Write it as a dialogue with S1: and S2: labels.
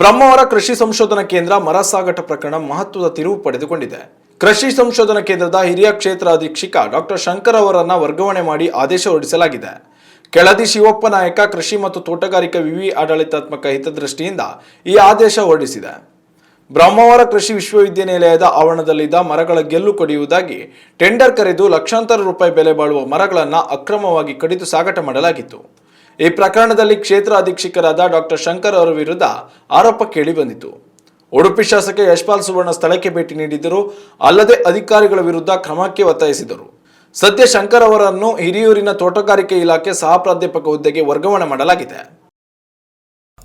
S1: ಬ್ರಹ್ಮಾವರ ಕೃಷಿ ಸಂಶೋಧನಾ ಕೇಂದ್ರ ಮರ ಸಾಗಾಟ ಪ್ರಕರಣ ಮಹತ್ವದ ತಿರುವು ಪಡೆದುಕೊಂಡಿದೆ. ಕೃಷಿ ಸಂಶೋಧನಾ ಕೇಂದ್ರದ ಹಿರಿಯ ಕ್ಷೇತ್ರ ಅಧೀಕ್ಷಕ ಡಾಕ್ಟರ್ ಶಂಕರ್ ಅವರನ್ನ ವರ್ಗಾವಣೆ ಮಾಡಿ ಆದೇಶ ಹೊರಡಿಸಲಾಗಿದೆ. ಕೆಳದಿ ಶಿವಪ್ಪ ನಾಯಕ ಕೃಷಿ ಮತ್ತು ತೋಟಗಾರಿಕಾ ವಿವಿ ಆಡಳಿತಾತ್ಮಕ ಹಿತದೃಷ್ಟಿಯಿಂದ ಈ ಆದೇಶ ಹೊರಡಿಸಿದೆ. ಬ್ರಹ್ಮಾವರ ಕೃಷಿ ವಿಶ್ವವಿದ್ಯಾನಿಲಯದ ಆವರಣದಲ್ಲಿದ್ದ ಮರಗಳ ಗೆಲ್ಲು ಕಡಿಯುವುದಾಗಿ ಟೆಂಡರ್ ಕರೆದು ಲಕ್ಷಾಂತರ ರೂಪಾಯಿ ಬೆಲೆ ಬಾಳುವ ಮರಗಳನ್ನು ಅಕ್ರಮವಾಗಿ ಕಡಿದು ಸಾಗಾಟ ಮಾಡಲಾಗಿತ್ತು. ಈ ಪ್ರಕರಣದಲ್ಲಿ ಕ್ಷೇತ್ರ ಅಧೀಕ್ಷಕರಾದ ಡಾಕ್ಟರ್ ಶಂಕರ್ ಅವರ ವಿರುದ್ಧ ಆರೋಪ ಕೇಳಿಬಂದಿತು ಉಡುಪಿ ಶಾಸಕ ಯಶ್ಪಾಲ್ ಸುವರ್ಣ ಸ್ಥಳಕ್ಕೆ ಭೇಟಿ ನೀಡಿದ್ದರು. ಅಲ್ಲದೆ ಅಧಿಕಾರಿಗಳ ವಿರುದ್ಧ ಕ್ರಮಕ್ಕೆ ಒತ್ತಾಯಿಸಿದರು. ಸದ್ಯ ಶಂಕರ್ ಅವರನ್ನು ಹಿರಿಯೂರಿನ ತೋಟಗಾರಿಕೆ ಇಲಾಖೆ ಸಹ ಪ್ರಾಧ್ಯಾಪಕ ಹುದ್ದೆಗೆ ವರ್ಗಾವಣೆ ಮಾಡಲಾಗಿದೆ.